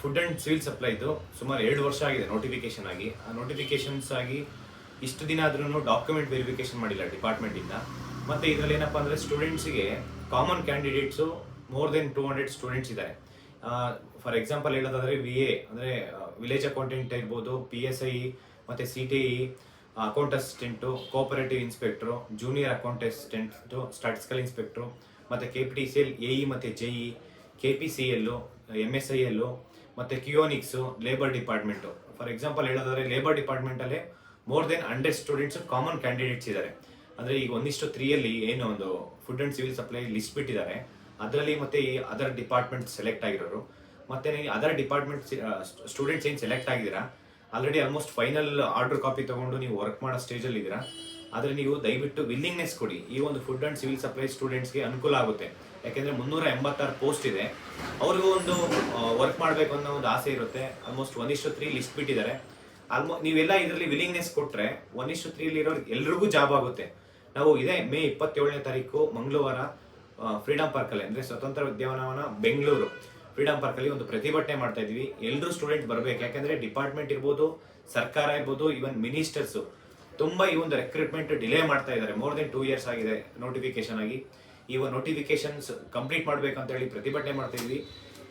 Food and civil ಸಪ್ಲೈದು ಸುಮಾರು ಎರಡು ವರ್ಷ ಆಗಿದೆ ನೋಟಿಫಿಕೇಶನ್ ಆಗಿ. ಆ ನೋಟಿಫಿಕೇಶನ್ಸ್ ಆಗಿ ಇಷ್ಟು ದಿನ ಆದ್ರೂ ಡಾಕ್ಯುಮೆಂಟ್ ವೆರಿಫಿಕೇಶನ್ ಮಾಡಿಲ್ಲ ಡಿಪಾರ್ಟ್ಮೆಂಟಿಂದ ಮತ್ತು ಇದರಲ್ಲಿ ಏನಪ್ಪ ಅಂದರೆ ಸ್ಟೂಡೆಂಟ್ಸಿಗೆ common candidates more than two hundred students ಇದ್ದಾರೆ. ಫಾರ್ ಎಕ್ಸಾಂಪಲ್ ಹೇಳೋದಾದರೆ ವಿ ಎ ಅಂದರೆ ವಿಲೇಜ್ ಅಕೌಂಟೆಂಟ್ ಇರ್ಬೋದು ಪಿ ಎಸ್ ಐ ಮತ್ತು C T E account assistant cooperative inspector junior account assistant statistical inspector ಮತ್ತು K P T C L A ಮತ್ತು J K P C L M S I L ಮತ್ತು Keonics labour department for example ಹೇಳೋದಾದ್ರೆ labour ಡಿಪಾರ್ಟ್ಮೆಂಟಲ್ಲೇ more than hundred students common candidates ಇದ್ದಾರೆ ಅಂದರೆ ಈಗ ಒಂದಿಷ್ಟು ತ್ರೀಯಲ್ಲಿ ಏನು ಒಂದು food and civil supply list ಬಿಟ್ಟಿದ್ದಾರೆ. ಅದರಲ್ಲಿ ಮತ್ತೆ ಈ ಅದರ್ ಡಿಪಾರ್ಟ್ಮೆಂಟ್ ಸೆಲೆಕ್ಟ್ ಆಗಿರೋರು. ಮತ್ತೆ ಅದರ್ ಡಿಪಾರ್ಟ್ಮೆಂಟ್ ಸ್ಟೂಡೆಂಟ್ಸ್ ಏನು ಸೆಲೆಕ್ಟ್ ಆಗಿದ್ದೀರಾ? Already almost final order copy ತಗೊಂಡು ನೀವು ವರ್ಕ್ ಮಾಡೋ ಸ್ಟೇಜಲ್ಲಿ ಇದ್ದೀರಾ? ಆದರೆ ನೀವು ದಯವಿಟ್ಟು ವಿಲ್ಲಿಂಗ್ನೆಸ್ ಕೊಡಿ. ಈ ಒಂದು ಫುಡ್ ಆ್ಯಂಡ್ ಸಿವಿಲ್ ಸಪ್ಲೈ ಸ್ಟೂಡೆಂಟ್ಸ್ಗೆ ಅನುಕೂಲ ಆಗುತ್ತೆ. ಯಾಕೆಂದರೆ ಮುನ್ನೂರ ಎಂಬತ್ತಾರು ಪೋಸ್ಟ್ ಇದೆ. ಅವ್ರಿಗೂ ಒಂದು ವರ್ಕ್ ಮಾಡಬೇಕು ಅನ್ನೋ ಒಂದು ಆಸೆ ಇರುತ್ತೆ. ಆಲ್ಮೋಸ್ಟ್ ಒಂದಿಷ್ಟು ತ್ರೀ ಲಿಸ್ಟ್ ಬಿಟ್ಟಿದ್ದಾರೆ. ಆಲ್ಮೋ ನೀವೆಲ್ಲ ಇದರಲ್ಲಿ ವಿಲ್ಲಿಂಗ್ನೆಸ್ ಕೊಟ್ಟರೆ ಒಂದಿಷ್ಟು ತ್ರೀಲಿ ಇರೋರು ಎಲ್ರಿಗೂ ಜಾಬ್ ಆಗುತ್ತೆ. ನಾವು ಇದೇ ಮೇ ಇಪ್ಪತ್ತೇಳನೇ ತಾರೀಕು, ಮಂಗಳವಾರ ಫ್ರೀಡಮ್ ಪಾರ್ಕಲ್ಲಿ ಅಂದರೆ ಸ್ವತಂತ್ರ ಉದ್ಯಾನವನ ಬೆಂಗಳೂರು. ಫ್ರೀಡಮ್ ಪಾರ್ಕಲ್ಲಿ ಒಂದು ಪ್ರತಿಭಟನೆ ಮಾಡ್ತಾ ಇದ್ದೀವಿ. ಎಲ್ಲರೂ ಸ್ಟೂಡೆಂಟ್ ಬರಬೇಕು. ಯಾಕಂದ್ರೆ ಡಿಪಾರ್ಟ್ಮೆಂಟ್ ಇರ್ಬೋದು, ಸರ್ಕಾರ ಇರ್ಬೋದು ಈವನ್ ಮಿನಿಸ್ಟರ್ಸು ತುಂಬ ಈ ಒಂದು ರೆಕ್ರೂಟ್ಮೆಂಟ್ ಡಿಲೇ ಮಾಡ್ತಾ ಇದ್ದಾರೆ. ಮೋರ್ ದೆನ್ ಟೂ ಇಯರ್ಸ್ ಆಗಿದೆ ನೋಟಿಫಿಕೇಶನ್ ಆಗಿ. ಈ ಒಂದು ನೋಟಿಫಿಕೇಶನ್ಸ್ ಕಂಪ್ಲೀಟ್ ಮಾಡ್ಬೇಕಂತ ಹೇಳಿ ಪ್ರತಿಭಟನೆ ಮಾಡ್ತಾ ಇದ್ವಿ.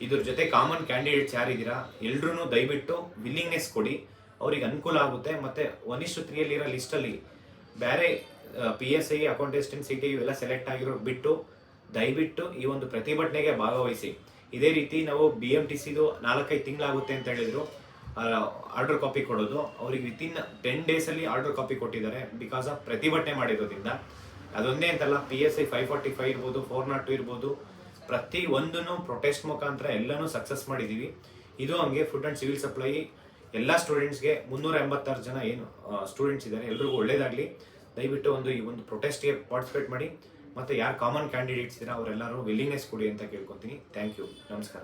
ಇದ್ರ ಜೊತೆ ಕಾಮನ್ ಕ್ಯಾಂಡಿಡೇಟ್ಸ್ ಯಾರಿದ್ದೀರಾ? ಎಲ್ರೂ ದಯವಿಟ್ಟು ವಿಲ್ಲಿಂಗ್ನೆಸ್ ಕೊಡಿ. ಅವ್ರಿಗೆ ಅನುಕೂಲ ಆಗುತ್ತೆ. ಮತ್ತೆ ಒನಿಷ್ಟು ತ್ರೀಯಲ್ಲಿರೋ ಲಿಸ್ಟಲ್ಲಿ ಬೇರೆ P S I account assistant C T ಇವೆಲ್ಲ ಸೆಲೆಕ್ಟ್ ಆಗಿರೋ ಬಿಟ್ಟು ದಯವಿಟ್ಟು ಈ ಒಂದು ಪ್ರತಿಭಟನೆಗೆ ಭಾಗವಹಿಸಿ. ಇದೇ ರೀತಿ ನಾವು ಬಿ ಎಂ ಟಿ ಸಿದು ನಾಲ್ಕೈದು ತಿಂಗಳಾಗುತ್ತೆ ಅಂತ ಹೇಳಿದ್ರು. ಆರ್ಡರ್ ಕಾಪಿ ಕೊಡೋದು. ಅವ್ರಿಗೆ ವಿತಿನ್ ಟೆನ್ ಡೇಸಲ್ಲಿ ಆರ್ಡರ್ ಕಾಪಿ ಕೊಟ್ಟಿದ್ದಾರೆ. ಬಿಕಾಸ್ ಆಫ್ ಪ್ರತಿಭಟನೆ ಮಾಡಿರೋದ್ರಿಂದ. ಅದೊಂದೇ ಅಂತಲ್ಲ P S I five forty five ಇರ್ಬೋದು ಫೋರ್ ನಾಟ್ ಟು ಇರ್ಬೋದು. ಪ್ರತಿ ಒಂದನ್ನು ಪ್ರೊಟೆಸ್ಟ್ ಮುಖಾಂತರ ಎಲ್ಲನೂ ಸಕ್ಸಸ್ ಮಾಡಿದ್ದೀವಿ ಇದು ಹಂಗೆ ಫುಡ್ ಆ್ಯಂಡ್ ಸಿವಿಲ್ ಸಪ್ಲೈ ಎಲ್ಲ ಸ್ಟೂಡೆಂಟ್ಸ್ಗೆ ಮುನ್ನೂರ ಎಂಬತ್ತಾರು ಜನ ಏನು ಸ್ಟೂಡೆಂಟ್ಸ್ ಇದ್ದಾರೆ. ಎಲ್ರಿಗೂ ಒಳ್ಳೇದಾಗಲಿ. ದಯವಿಟ್ಟು ಒಂದು ಈ ಒಂದು ಪ್ರೊಟೆಸ್ಟ್ಗೆ ಪಾರ್ಟಿಸಿಪೇಟ್ ಮಾಡಿ. ಮತ್ತು ಯಾರು ಕಾಮನ್ ಕ್ಯಾಂಡಿಡೇಟ್ಸ್ ಇದ್ದಾರೆ, ಅವರೆಲ್ಲರೂ ವಿಲ್ಲಿಂಗ್ನೆಸ್ ಕೊಡಿ ಅಂತ ಕೇಳ್ಕೊತೀನಿ. ಥ್ಯಾಂಕ್ ಯು ನಮಸ್ಕಾರ.